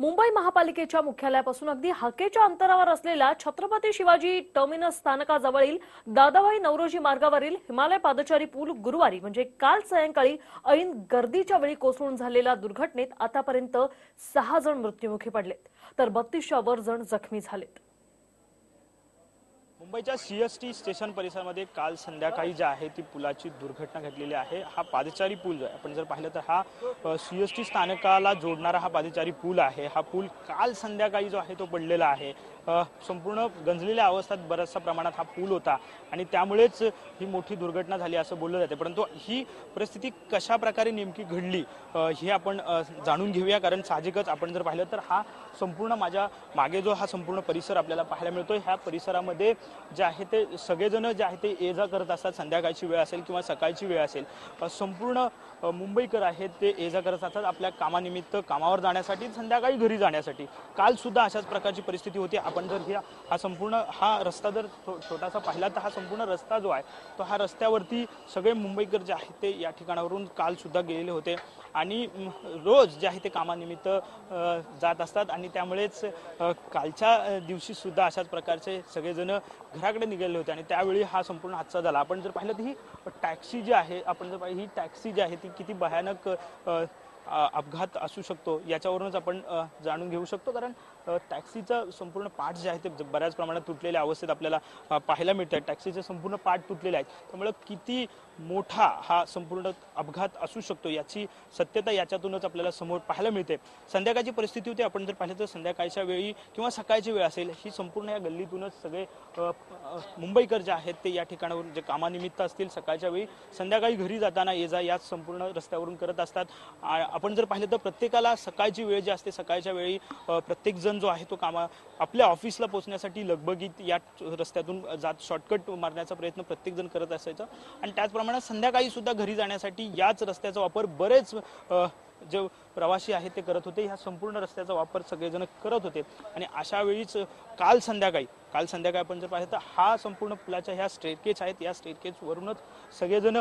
मुंबई महापालिकेच्या मुख्यालयापासून अगदी हाकेच्या अंतरावर असलेल्या छत्रपती शिवाजी टर्मिनस स्थानकाजवळील दादाबाई नवरोजी मार्गावरील हिमालय पादचारी पूल गुरुवारी म्हणजे काल सायंकाळी ऐन गर्दीच्या वेळी कोसळून झालेल्या दुर्घटनेत आतापर्यंत सहा जण मृत्युमुखी पडलेत तर बत्तीसच्या वर जण जखमी झालेत. मुंबईच्या सी एस टी स्टेशन परिसरामध्ये काल संध्याकाळी जी आहे ती पुलाची दुर्घटना घडलेली आहे. हा पादचारी पूल जो आहे आपण जर पाहिलं तर हा सी एस टी स्थानकाला जोडणारा हा पादचारी पूल आहे. हा पूल काल संध्याकाळी जो आहे तो पडलेला आहे. संपूर्ण गंजलेल्या अवस्थेत बऱ्याचशा प्रमाणात हा पूल होता आणि त्यामुळेच ही मोठी दुर्घटना झाली असं बोललं जाते. परंतु ही परिस्थिती कशा प्रकारे नेमकी घडली हे आपण जाणून घेऊया. कारण साहजिकच आपण जर पाहिलं तर हा संपूर्ण माझ्या मागे जो हा संपूर्ण परिसर आपल्याला पाहायला मिळतो ह्या परिसरामध्ये जे आहे ते सगळेजण जे आहे ते ये जा करत असतात संध्याकाळची वेळ असेल किंवा सकाळची वेळ असेल संपूर्ण मुंबईकर आहेत ते ये जा करत असतात आपल्या कामानिमित्त कामावर जाण्यासाठी संध्याकाळी घरी जाण्यासाठी. काल सुद्धा अशाच प्रकारची परिस्थिती होती. आपण जर ह्या हा संपूर्ण हा रस्ता जर छो- छोटासा पाहिला तर हा संपूर्ण रस्ता जो आहे तो हा रस्त्यावरती सगळे मुंबईकर जे आहेत ते या ठिकाणावरून काल सुद्धा गेलेले होते. आणि रोज जे आहे ते कामानिमित्त जात असतात. आणि त्यामुळेच कालच्या दिवशीसुद्धा दिवशी सुद्धा अशाच प्रकारचे सगळेजण घराकडे निघाले होते आणि त्यावेळी हा संपूर्ण हादसा झाला. आपण जर पाहिलं तर ही टॅक्सी जी आहे आपण जर पाहिलं ही टॅक्सी जी आहे ती किती भयानक अपघात असू शकतो. याच्यावरूनच आपण जाणून घेऊ शकतो. कारण टॅक्सीचं संपूर्ण पार्ट जे आहे ते ज- बऱ्याच प्रमाणात तुटलेल्या अवस्थेत आपल्याला पाहायला पाहायला मिळतात टॅक्सीचे संपूर्ण पार्ट तुटलेले आहेत. त्यामुळे किती मोठा हा संपूर्ण अपघात असू शकतो याची सत्यता याच्यातूनच आपल्याला समोर पाहायला मिळते. संध्याकाळची परिस्थिती होती. आपण जर पाहिलं तर संध्याकाळच्या वेळी किंवा सकाळची वेळ असेल ही संपूर्ण या गल्लीतूनच सगळे मुंबईकर जे आहेत ते या ठिकाणावरून जे कामानिमित्त असतील सकाळच्या वेळी संध्याकाळी घरी जाताना ये जा याच संपूर्ण रस्त्यावरून करत असतात. आ- आपण जर पाहिलं तर प्रत्येकाला सकाळची वेळ जी असते सकाळच्या वेळी प्रत्येकजण प्रत्येक जण जो आहे तो कामा आपल्या ऑफिसला पोहोचण्यासाठी लगबगीत या रस्त्यातून जात शॉर्टकट मारण्याचा प्रयत्न प्रत्येक जण करत असायचा. आणि त्याचप्रमाणे संध्याकाळी सुद्धा घरी जाण्यासाठी याच रस्त्याचा वापर बरेच जे प्रवासी आहेत ते करत होते. ह्या संपूर्ण रस्त्याचा वापर सगळेजण करत होते. आणि अशा वेळीच काल संध्याकाळी काल संध्याकाळ आपण जर पाहिलं तर हा संपूर्ण पुलाच्या ह्या स्टेटकेज आहेत. या स्टेटकेजवरूनच सगळेजण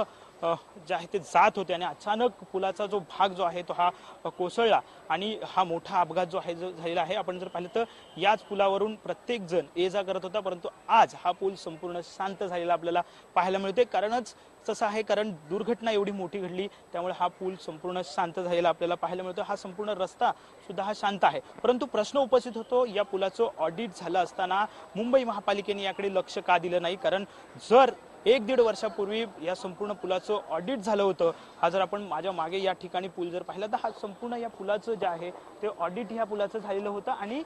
जे आहे ते जात होते आणि अचानक पुलाचा जो भाग जो आहे तो हा कोसळला आणि हा मोठा अपघात जो आहे जो झालेला आहे. आपण जर पाहिलं तर याच पुलावरून प्रत्येक जण ये जा करत होता परंतु आज हा पूल संपूर्ण शांत झालेला आपल्याला पाहायला मिळते कारणच तसं आहे कारण दुर्घटना एवढी मोठी घडली त्यामुळे हा पूल संपूर्ण शांत झालेला आपल्याला पाहायला मिळतो हा संपूर्ण रस्ता सुद्धा हा शांत आहे. परंतु प्रश्न उपस्थित होतो या पुलाचं ऑडिट झालं असताना मुंबई महापालिकेने याकडे लक्ष का दिलं नाही? कारण जर एक दीड वर्षापूर्वी या संपूर्ण पुलाचं ऑडिट झालं होतं. हा जर आपण माझ्या मागे या ठिकाणी पूल जर पाहिला तर हा संपूर्ण या पुलाचं जे आहे ते ऑडिट ह्या पुलाचं झालेलं होतं. आणि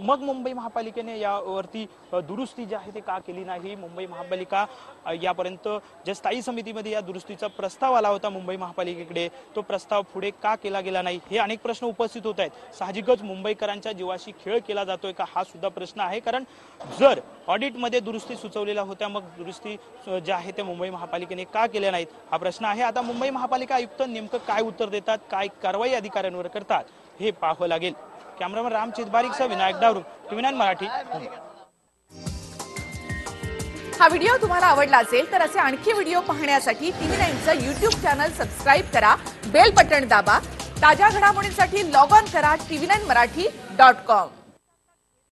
मग मुंबई महापालिकेने यावरती दुरुस्ती जी आहे ते का केली नाही? मुंबई महापालिका यापर्यंत ज्या स्थायी समितीमध्ये या दुरुस्तीचा प्रस्ताव आला होता मुंबई महापालिकेकडे तो प्रस्ताव पुढे का केला गेला नाही? हे अनेक प्रश्न उपस्थित होत आहेत. साहजिकच मुंबईकरांच्या जीवाशी खेळ केला जातोय का? हा सुद्धा प्रश्न आहे. कारण जर ऑडिटमध्ये दुरुस्ती सुचवलेल्या होत्या मग दुरुस्ती जे आहे ते मुंबई महापालिकेने का केले नाहीत? हा प्रश्न आहे. आता मुंबई महापालिका आयुक्त नेमकं काय उत्तर देतात? काय कारवाई अधिकाऱ्यांवर करतात? हे पाहावं लागेल. कॅमेरामन राम चिदबारीकसह Vinayak Davru. TV nine Marathi. हा व्हिडिओ तुम्हाला आवडला असेल तर असे आणखी व्हिडिओ पाहण्यासाठी टीव्ही नाईनचं युट्यूब चॅनल सबस्क्राईब करा. बेल बटन दाबा. ताज्या घडामोडींसाठी लॉग ऑन करा TV nine Marathi dot com.